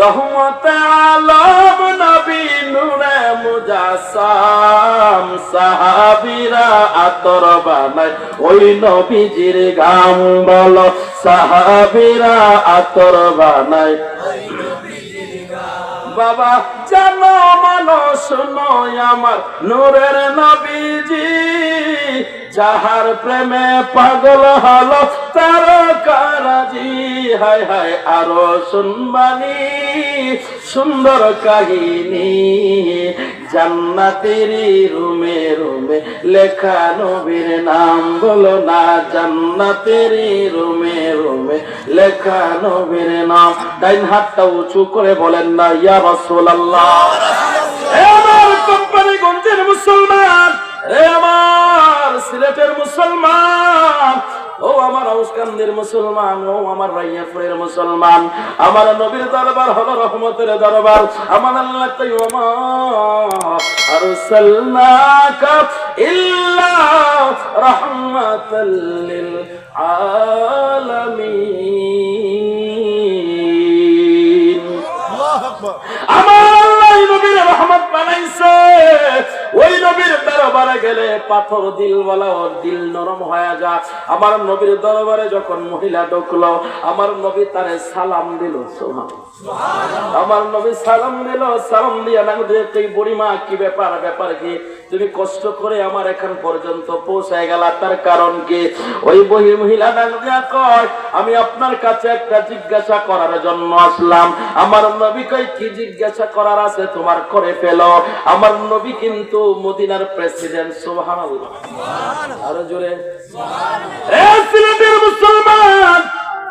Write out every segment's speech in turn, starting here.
রহমত আলম নবী নূরে মুজাসাম সাহাবীরা আতর বানায়। ওই নবীজির গাম বল সাহাবীরা আতর বানায়। বাবা জানো মানো শুনো আমার নূরের নবীজি, যাহার প্রেমে পাগল হলো তার কারাজি হায় হায়, আরও শুনবানি, সুন্দর কাহিনী। জান্নাতেরি রুমে রুমে লেখা নবীর নাম বলো না, জান্নাতেরি রুমে রুমে লেখা নবীর নাম। ডাইন হাতটা উঁচু করে বলেন না, ইয়া রাসূলুল্লাহ। আমার কোম্পানিগঞ্জের মুসলমান এ আমার সিলেটের মুসলমান। ও আমার আউসকান্দের মুসলমান ও আমার রাইয়াপুরের মুসলমান। আমার নবীর দরবার হলো রহমতের দরবার। আমার আল্লাহ তাই আরসালনাকা ইল্লা রাহমাতাল লিল আলামিন। আমার আল্লাহ এই নবীর রহমত বানাইছে। ওই নবীর দরবারে গেলে পাথর দিল বলা ওর দিল নরম হয়ে যা। আমার নবীর দরবারে যখন মহিলা ঢুকলো, আমার নবী তারে সালাম দিল সোহান আমার নবী সালাম দিল, সালাম দিয়া বুড়িমা, কি ব্যাপার ব্যাপার কি? তুমি কষ্ট করে আমার এখান পর্যন্ত পৌঁছায় গেল, তার কারণ কি? ওই বহি মহিলা কয়, আমি আপনার কাছে একটা জিজ্ঞাসা করার জন্য আসলাম। আমার নবী কই কি জিজ্ঞাসা করার আছে, তোমার করে ফেলো। আমার নবী কিন্তু মদিনার প্রেসিডেন্ট সোহান আরও জোরে। সিলেটের মুসলমান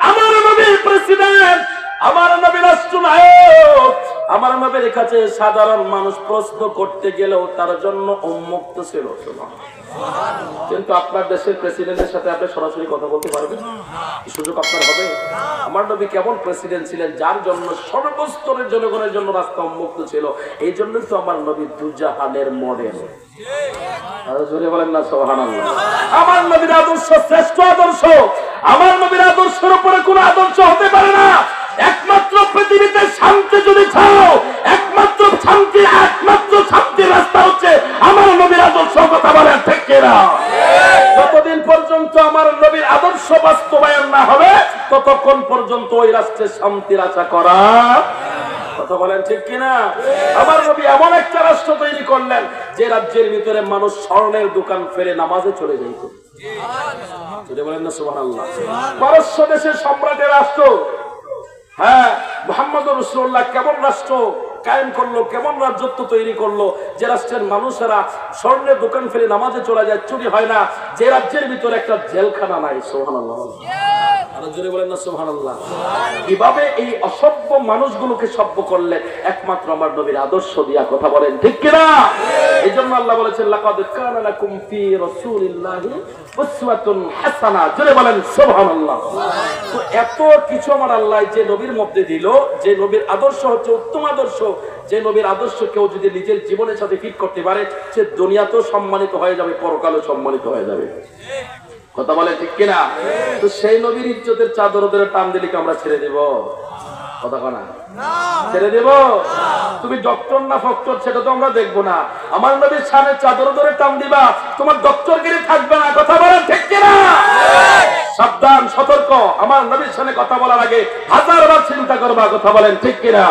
আমার নবী প্রেসিডেন্ট আমার নবী রাষ্ট্রনায়ক আমার নবীর কাছে সাধারণ মানুষ প্রশ্ন করতে গেলেও তার জন্য উন্মুক্ত ছিল। কিন্তু আপনার দেশের প্রেসিডেন্টের সাথে আপনি সরাসরি কথা বলতে পারবেন? সুযোগ আপনার হবে? আমার নবী কেমন প্রেসিডেন্ট ছিলেন? যার জন্য সর্বস্তরের জনগণের জন্য রাস্তা উন্মুক্ত ছিল। এই জন্যই তো আমার নবী দুজাহানের মডেল। একমাত্র পৃথিবীতে শান্তি যদি চাও একমাত্র কিনা যতদিন পর্যন্ত আমার নবীর আদর্শ বাস্তবায়ন না হবে, ততক্ষণ পর্যন্ত ওই রাষ্ট্রে শান্তির আশা করা কথা বলেন ঠিক কিনা? আমার নবী এমন একটা রাষ্ট্র তৈরি করলেন, যে রাজ্যের ভিতরে মানুষ স্বর্ণের দোকান ফেরে নামাজে চলে যাইত। বলেন না সম্রাটের রাষ্ট্র হ্যাঁ মোহাম্মদ রসুল্লাহ কেমন রাষ্ট্র? কায়েম করল, কেমন রাজত্ব তৈরি করল, যে রাষ্ট্রের মানুষেরা স্বর্ণের দোকান ফেলে নামাজে চলে যায়, চুরি হয় না, যে রাজ্যের ভিতরে একটা জেলখানা নাই আরও সভ্য একমাত্র আমার আদর্শ কথা বলেন আল্লাহ বলেন এত কিছু আমার আল্লাহ যে নবীর মধ্যে দিল, যে নবীর আদর্শ হচ্ছে উত্তম আদর্শ, যে নবীর আদর্শ কেউ যদি নিজের জীবনের সাথে ফিট করতে পারে, সে দুনিয়াতেও সম্মানিত হয়ে যাবে, পরকালেও সম্মানিত হয়ে যাবে। কথা বলে ঠিক কিনা? তো সেই নবীর ইজ্জতের চাদর ওদের টান দিলে কি আমরা ছেড়ে দেব? কথা কনা ছেড়ে দেব? তুমি ডক্টর না ফক্টর সেটা তো আমরা দেখব না। আমার নবীর সামনে চাদর ধরে টান দিবা তোমার ডক্টর গিরি থাকবে না। কথা বলেন ঠিক কিনা? সাবধান সতর্ক। আমার নবীর সামনে কথা বলার আগে হাজার বার চিন্তা করবা কথা বলেন ঠিক কিনা?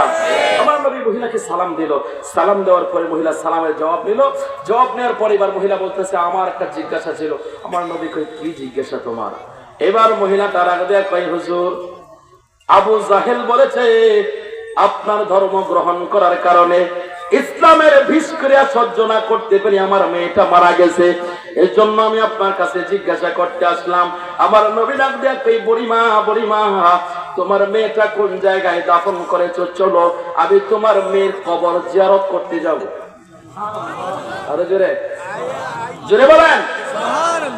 মহিলাকে সালাম দিল। সালাম দেওয়ার পরে মহিলা সালামের জবাব নিল। জবাব নেওয়ার পরে এবার মহিলা বলতেছে, আমার একটা জিজ্ঞাসা ছিল। আমার নবী কই কি জিজ্ঞাসা তোমার? এবার মহিলা তার আগে দেয়া কই হুজুর, আবু জাহেল বলেছে, আপনার ধর্ম গ্রহণ করার কারণে ইসলামের ভিসক্রিয়া সহ্য না করতে পেরে আমার মেয়েটা মারা গেছে। এই জন্য আমি আপনার কাছে জিজ্ঞাসা করতে আসলাম। আমার নবী ডাক দেখ এই বুড়িমা বুড়িমা তোমার মেয়েটা কোন জায়গায় দাফন করেছ? চলো আমি তোমার মেয়ের কবর জিয়ারত করতে যাব। আরও জোরে। জোরে বলেন।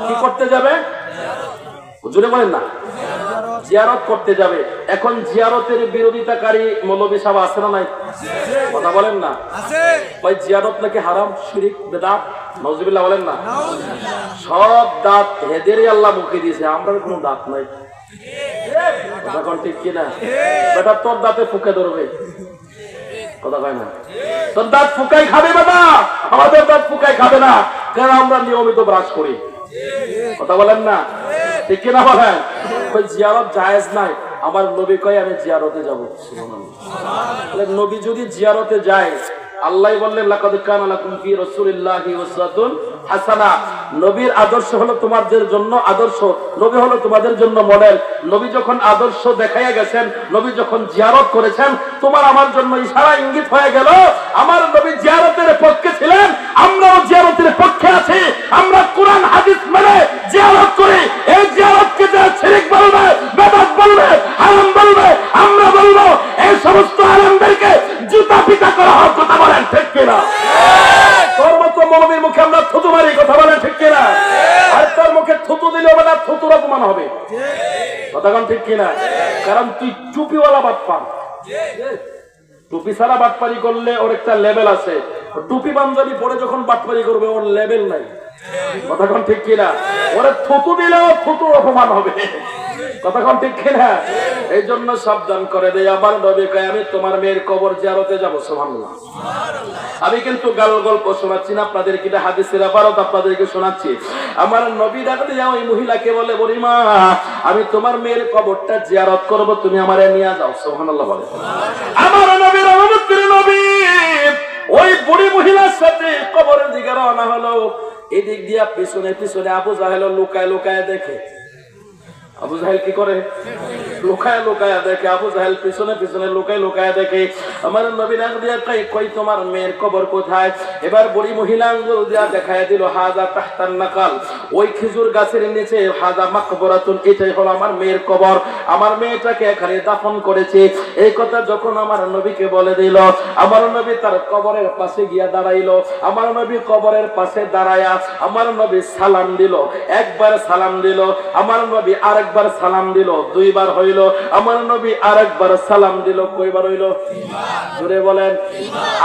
কি করতে যাবে? জোরে বলেন না। জিয়ারত করতে যাবে। এখন জিয়ারতের বিরোধিতাকারী মৌলবী সাহেব আছে না নাই? কথা বলেন না। ওই জিয়ারত নাকি হারাম শিরিক বেদাত? নজরুল্লাহ বলেন না। সব দাঁত হেদেরই আল্লাহ মুখে দিয়েছে আমরা কোনো দাঁত নাই। ঠিক কিনা? বেটা, তোর দাঁতে ফুকে ধরবে। কথা কয় না? তোর দাঁত ফুকাই খাবে বেটা। আমাদের দাঁত ফুকাই খাবে না। আমরা নিয়মিত ব্রাশ করি? কথা বলেন না? ঠিক কিনা বলেন? জিয়ারত জায়েজ নাই। আমার নবী কয়, আমি জিয়ারতে যাব। নবী যদি জিয়ারতে যায় আল্লাহ বললেন, লাকাদ কানা লাকুম ফি রাসূলিল্লাহি উসওয়াতুন হাসানা। নবীর আদর্শ হলো তোমাদের জন্য আদর্শ, নবী হলো তোমাদের জন্য মডেল। নবী যখন আদর্শ দেখাইয়া গেছেন, নবী যখন জিয়ারত করেছেন, তোমার আমার জন্য ইশারা ইঙ্গিত হয়ে গেল, আমার নবী জিয়ারতের পক্ষে ছিলেন, আমরাও জিয়ারতের পক্ষে আছি। আমরা কোরআন, হাদিস মেনে জিয়ারত করি। এই জিয়ারতকে যারা বেদাত বলবে জুতা করা হোক কথা বলেন, ঠিক কিনা? তোর মতো মৌলবীর মুখে আমরা থুতু মারি, কথা বলেন, ঠিক কিনা? আর তোর মুখে থুতু দিলে হবে না থুতুর অপমান হবে। কথা কোন ঠিক কিনা? কারণ তুই টুপিওয়ালা বাপ্পা টুপি ছাড়া বাটপারি করলে ওর একটা লেভেল আছে। টুপি পাঞ্জাবি পরে যখন বাটপারি করবে, ওর লেভেল নাই। কথাক্ষণ ঠিক কিনা? ওরে থুতু দিলেও থুতু অপমান হবে। কথাক্ষণ ঠিক কিনা? এই জন্য সাবধান করে দেয় আমার নবী কয়, আমি তোমার মেয়ের কবর জিয়ারতে যাব, সুবহানাল্লাহ। আমি কিন্তু গাল গল্প শোনাচ্ছি না, আপনাদের কিটা হাদিসের আবারত আপনাদেরকে শোনাচ্ছি। আমার নবী ডাক দিয়া ওই মহিলাকে বলে বলিমা আমি তোমার মেয়ের কবরটা জিয়ারত করব, তুমি আমারে নিয়ে যাও, সুবহানাল্লাহ বলে। আমার নবীর রহমতের নবী, ওই বুড়ি মহিলার সাথে কবরের দিকে রওনা হলো। এদিক দিয়া পিছনে পিছনে আবু জাহেল লুকায় লুকায় দেখে আবু জাহেল কি করে? লোকায় লুকায় দেখে, আবু জাহেল পিছনে পিছনে লোকায় লুকায় দেখে, আমার নবী ডাক দিয়া কই কই তোমার মেয়ের কবর কোথায়? এবার বুড়ি মহিলা আঙ্গুল দিয়া দেখায় দিল, হাজা তাহতান নাকাল, ওই খেজুর গাছের নিচে, হাজা মাকবরাতুন, এটাই হলো আমার মেয়ের কবর। আমার মেয়েটাকে এখানে দাফন করেছে। এই কথা যখন আমার নবীকে বলে দিল, আমার নবী তার কবরের পাশে গিয়া দাঁড়াইলো। আমার নবী কবরের পাশে দাঁড়ায়া আমার নবী সালাম দিল, একবার সালাম দিল, আমার নবী আরেকবার সালাম দিল, দুইবার হইল। আমার নবী আরেকবার সালাম দিল, কয়বার হইল? জুড়ে বলেন।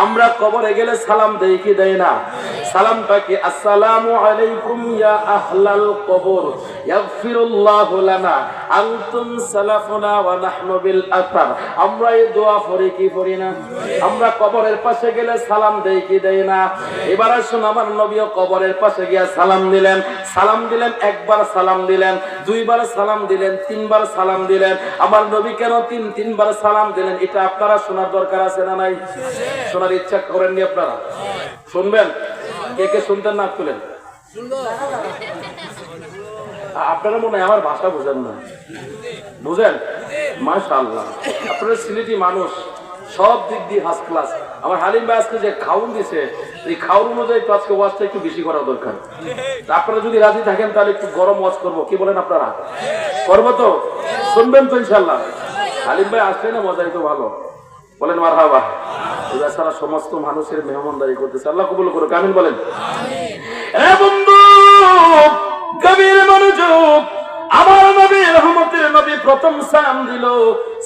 আমরা কবরে গেলে সালাম দেই কি দেয় না? সালামটা কি, আসসালামু আলাইকুম ইয়া আহলাল কবর। আমরা কবরের পাশে গেলে সালাম দেই, কি দেই না? কবরের পাশে সালাম দিলেন। সালাম দিলেন, একবার সালাম দিলেন, দুইবার সালাম দিলেন, তিনবার সালাম দিলেন। আমার নবী কেন তিন, তিনবার সালাম দিলেন? এটা আপনারা শোনার দরকার আছে না নাই? শোনার ইচ্ছা করেননি আপনারা? শুনবেন? কে কে শুনতেন না তুলেন আপনারা মনে হয় আমার ভাষা বুঝেন না। বুঝেন? মাশাআল্লাহ। আপনারা সিলেটি মানুষ সব দিক দিয়ে হাস ক্লাস আমার হালিম ভাই আজকে যে খাউন দিছে এই খাউন অনুযায়ী তো আজকে ওয়াজটা একটু বেশি করা দরকার। আপনারা যদি রাজি থাকেন তাহলে একটু গরম ওয়াজ করব। কি বলেন আপনারা? করব তো? শুনবেন তো ইনশাল্লাহ হালিম ভাই আসলে না মজাই তো ভালো। বলেন মার হাবা এবার সারা সমস্ত মানুষের মেহমানদারি করতেছে। আল্লাহ কবুল করো কামিন বলেন। গভীর মনোযোগ। আমার নবী রহমতের নবী প্রথম সালাম দিল।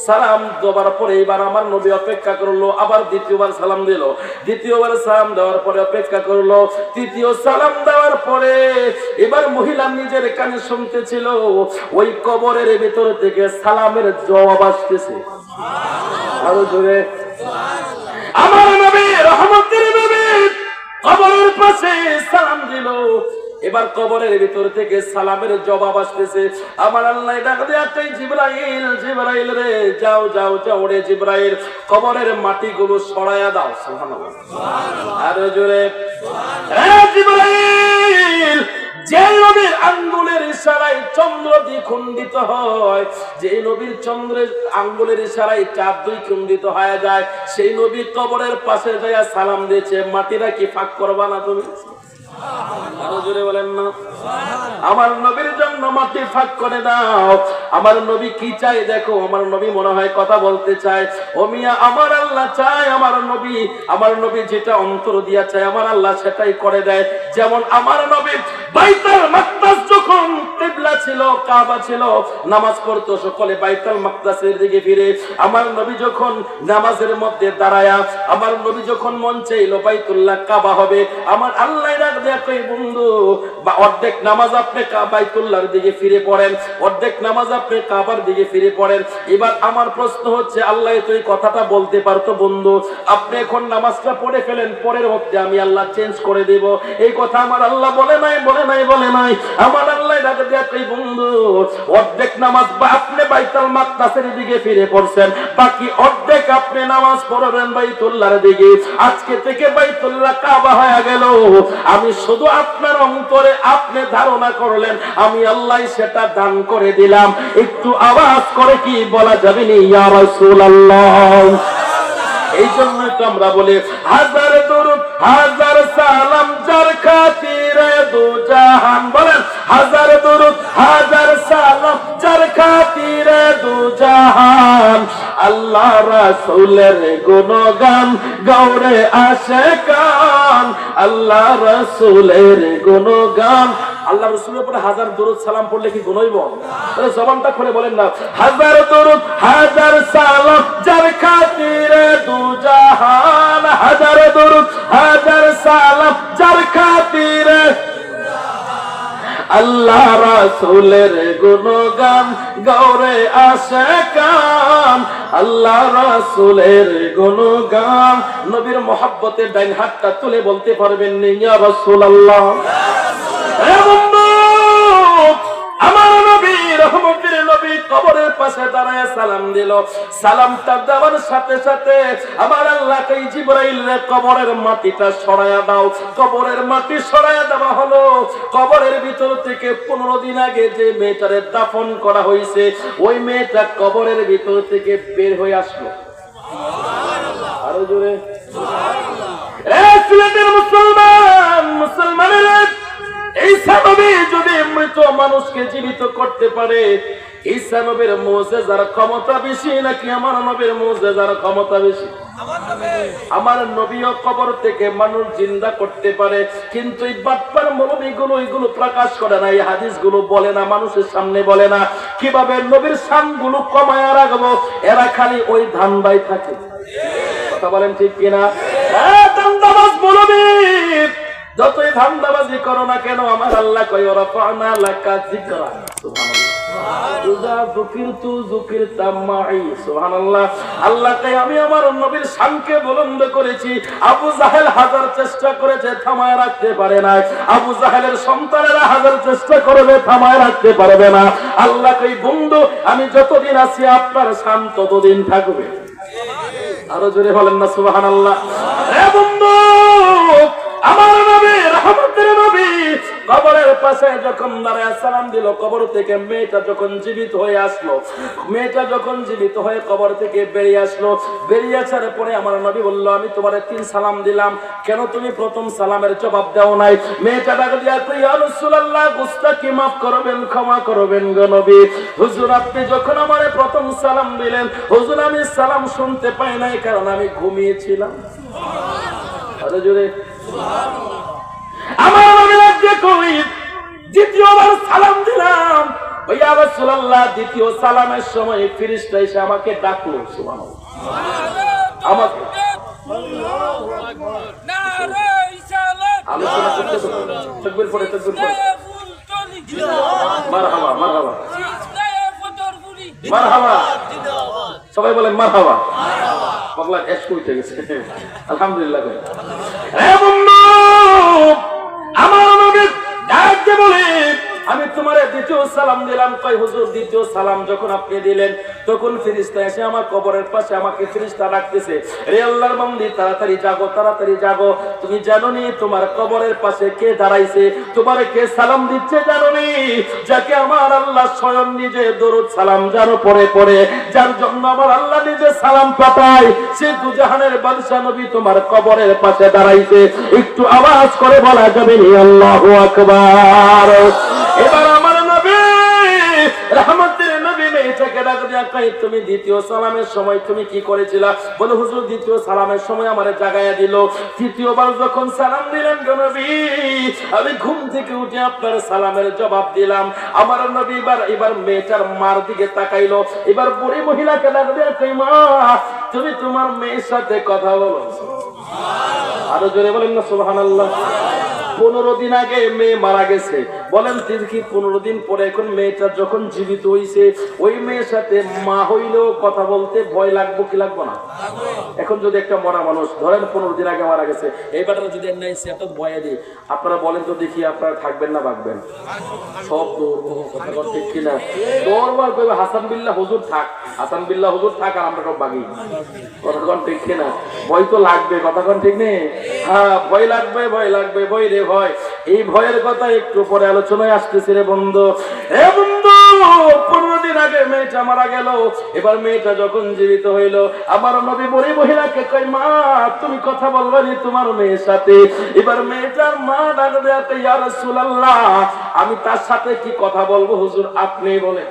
সালাম দেওয়ার পরে এবার আমার নবী অপেক্ষা করল, আবার দ্বিতীয়বার সালাম দিল। দ্বিতীয়বার সালাম দেওয়ার পরে অপেক্ষা করল, তৃতীয় সালাম দেওয়ার পরে এবার মহিলা নিজের কানে শুনতেছিল, ওই কবরের ভিতর থেকে সালামের জবাব আসতেছে। আরও জোরে। আমার নবী রহমতের নবী কবরের পাশে সালাম দিল। এবার কবরের ভিতর থেকে সালামের জবাব আসতেছে। আমার আল্লাহ ডাক দেয় জিব্রাইল জিব্রাইল রে, যাও যাও যাও রে জিব্রাইল। কবরের মাটিগুলো সরায়া দাও আর জোরে। জিব্রাইল, যে নবীর আঙ্গুলের ইশারায় চন্দ্র দ্বিখণ্ডিত হয়, যে নবীর চন্দ্রের আঙ্গুলের ইশারায় চাঁদ দুই খণ্ডিত হয়ে যায়, সেই নবী কবরের পাশে সালাম দিয়েছে মাটিরা কি ফাঁক করবা না তুমি? আরও জোরে বলেন না। আমার নবীর জন্য মাটি ফাঁক করে দাও। আমার নবী কি চাই দেখো? আমার নবী মনে হয় কথা বলতে চায়। ও মিয়া, আমার আল্লাহ চায়, আমার নবী। আমার নবী যেটা অন্তর দিয়া চায়, আমার আল্লাহ সেটাই করে দেয়। যেমন আমার নবী বাইতাল মাকদাস যখন কিবলা ছিল, কাবা ছিল, নামাজ পড়তো সকলে বাইতুল মাকদাসের দিকে ফিরে। আমার নবী যখন নামাজের মধ্যে দাঁড়ায়া, আমার নবী যখন মন চাইলো বাইতুল্লাহ কাবা হবে, আমার আল্লাহ ডাক কই বন্ধু। অর্ধেক নামাজ আপনি বাইতুল্লাহর দিকে ফিরে পড়েন, অর্ধেক নামাজ আপনি কাবার দিকে ফিরে পড়েন। এবার আমার প্রশ্ন হচ্ছে, আল্লাহ তো এই কথাটা বলতে পারতো বন্ধু, আপনি এখন নামাজটা পড়ে ফেলেন, পরের মধ্যে আমি আল্লাহ চেঞ্জ করে দেব। এই কথা আমার আল্লাহ বলে নাই বলে নাই বলে নাই। আমার আল্লাহ ডাকে আমি শুধু আপনার অন্তরে আপনি ধারণা করলেন, আমি আল্লাহ সেটা দান করে দিলাম। একটু আওয়াজ করে কি বলা যাবে এই জন্য তো আমরা বলি, হাজার হাজার সালাম, যার খাতিরে দু জাহান। বলেন, হাজার দরুদ হাজার সালাম যার খাতিরে দু জাহান। আল্লাহ রাসূলের গুণগান গৌরে আসে কান। আল্লাহ রাসূলের গুণগান। আল্লাহ রসুলের উপরে হাজার দরুদ সালাম পড়লে কি গুনইব তাহলে জবানটা খুলে বলেন না। হাজার দরুদ, হাজার সালাম যার খাতিরে দু জাহান। হাজার দরুদ, হাজার সালাম যার খাতিরে আল্লাহ রাসুলের গুণগান গৌরে আসে কান। আল্লাহ রাসুলের গুণগান নবীর মহাব্বতের ডাইন হাতটা তুলে বলতে পারবেন নি রাসুল রাসূলুল্লাহ। কবরের পাশে দাঁড়ায় সালাম দিল। সালামটা দেওয়ার সাথে সাথে আমার আল্লাহকে জিবরাইল রে কবরের মাটিটা সরায়া দাও। কবরের মাটি সরায়া দেওয়া হলো। কবরের ভিতর থেকে পনেরো দিন আগে যে মেয়েটারে দাফন করা হয়েছে, ওই মেয়েটা কবরের ভিতর থেকে বের হয়ে আসলো। আরও জোরে। মুসলমান, মুসলমানের, এই সানবী যদি মৃত মানুষকে জীবিত করতে পারে ঈসা নবীর মুজিজার ক্ষমতা বেশি নাকি আমার নবীর মুজিজার ক্ষমতা বেশি? আমার নবীও কবর থেকে মানুষ জিন্দা করতে পারে কিন্তু এই গুলো এগুলো প্রকাশ করে না এই হাদিসগুলো বলে না মানুষের সামনে বলে না। কীভাবে নবীর সানগুলো কমায় রাখব? এরা খালি ওই ধান্দায় থাকে। কথা বলেন ঠিক কিনা? ধান্দাবাজ মৌলবী যতই ধান্দাবাজি করো না কেন আমার আল্লাহ কই ওরা পানা লাকা জিকরা আমি চেষ্টা করবে না। আল্লাহ বন্ধু, আমি যতদিন আছি, আপনার শান ততদিন থাকবে। আরও জোরে বলেন না, সুবহানাল্লাহ। এ বন্ধু! কবরের পাশে যখন দাঁড়ায় সালাম দিল, কবর থেকে মেয়েটা যখন জীবিত হয়ে আসলো, মেয়েটা যখন জীবিত হয়ে কবর থেকে বেরিয়ে আসলো, বেরিয়ে আসার পরে আমার নবী বলল, আমি তোমার তিন সালাম দিলাম, কেন তুমি প্রথম সালামের জবাব দাও নাই? মেয়েটা ডাক দিয়া কই ইয়া রাসূলুল্লাহ গুস্তাকি মাফ করবেন, ক্ষমা করবেন গো নবী। হুজুর, আপনি যখন আমার প্রথম সালাম দিলেন, হুজুর, আমি সালাম শুনতে পাই নাই, কারণ আমি ঘুমিয়েছিলাম। আমার রাজ্যে দ্বিতীয়বার সালাম দিলাম। ভাইয়া রাসূলুল্লাহ, দ্বিতীয় সালামের সময় ফেরেশতা এসে আমাকে ডাকলো, সুবহানাল্লাহ। আমাকে। আলোচনা করতে তাকবীর পরে মারহাবা মারহাবা। মারহাবা। সবাই বলেন মারহাবা। পাগলা এস কইতে গেছে। আলহামদুলিল্লাহ বলে আমি তোমার দ্বিতীয় সালাম দিলাম। কই হুজুর, দ্বিতীয় সালাম যখন আপনি দিলেন, তখন ফেরেশতা এসে আমার কবরের পাশে আমাকে ফেরেশতা ডাকতেছে, রে আল্লাহর বান্দি, তাড়াতাড়ি জাগো তাড়াতাড়ি জাগো। তুমি জানো নি তোমার কবরের পাশে কে দাঁড়াইছে? তোমার কে সালাম দিচ্ছে জানো নি যাকে আমার আল্লাহ স্বয়ং নিজে দরুদ সালাম জানো পরে পরে যার জন্য আমার আল্লাহ নিজে সালাম পাঠায়। সে দুজাহানের বাদশা নবী তোমার কবরের পাশে দাঁড়াইছে। একটু আওয়াজ করে বলা যাবে নি, আল্লাহু আকবার। রহমতের নবী মেয়েটাকে ডাক দিয়া কই তুমি দ্বিতীয় সালামের সময় তুমি কি করেছিলা? বলে, হুজুর, দ্বিতীয় সালামের সময় আমারে জাগাইয়া দিল। তৃতীয়বার যখন সালাম দিলেন নবী, আমি ঘুম থেকে উঠে আপনার সালামের জবাব দিলাম। আমার নবী এবার এবার মেয়েটার মার দিকে তাকাইলো। এবার বুড়ি মহিলাকে ডাক দিয়া কই মা, তুমি তোমার মেয়ের সাথে কথা বলো। আরও জোরে বলেন না, সুবহানাল্লাহ। পনেরো দিন আগে মেয়ে মারা গেছে। বলেন তিনি কি পনেরো দিন পরে এখন মেয়েটা যখন জীবিত হইছে, ওই মেয়ের সাথে মা হইলেও কথা বলতে ভয় লাগবো কি লাগবো না? এখন যদি একটা মরা মানুষ, ধরেন পনেরো দিন আগে মারা গেছে, এই ব্যাটারা যদি নাই সেটা ভয়ে দিই আপনারা বলেন তো দেখি আপনারা থাকবেন না বাঁকবেন সব ঠিক কিনা? দৌড়বার কইবে, হাসান বিল্লাহ, হুজুর থাক। হাসান বিল্লাহ, হুজুর থাক আর আমরা সব বাগি। কথা কন ঠিক কিনা? ভয় তো লাগবে, কথা কন ঠিক নেই হ্যাঁ ভয় লাগবে ভয় লাগবে, ভয় রে, ভয়। এই ভয়ের কথা একটু পরে আলোচনায় আসতেছে রে বন্ধু। এ বন্ধু, পনেরো দিন আগে মেয়েটা মারা গেল। এবার মেয়েটা যখন জীবিত হইল, আমার নবী বলি মহিলাকে কই মা, তুমি কথা বলবে নি তোমার মেয়ের সাথে? এবার মেয়েটার মা ডাক দেয়াতে ইয়ার রাসূলুল্লাহ, আমি তার সাথে কি কথা বলব? হুজুর, আপনি বলেন।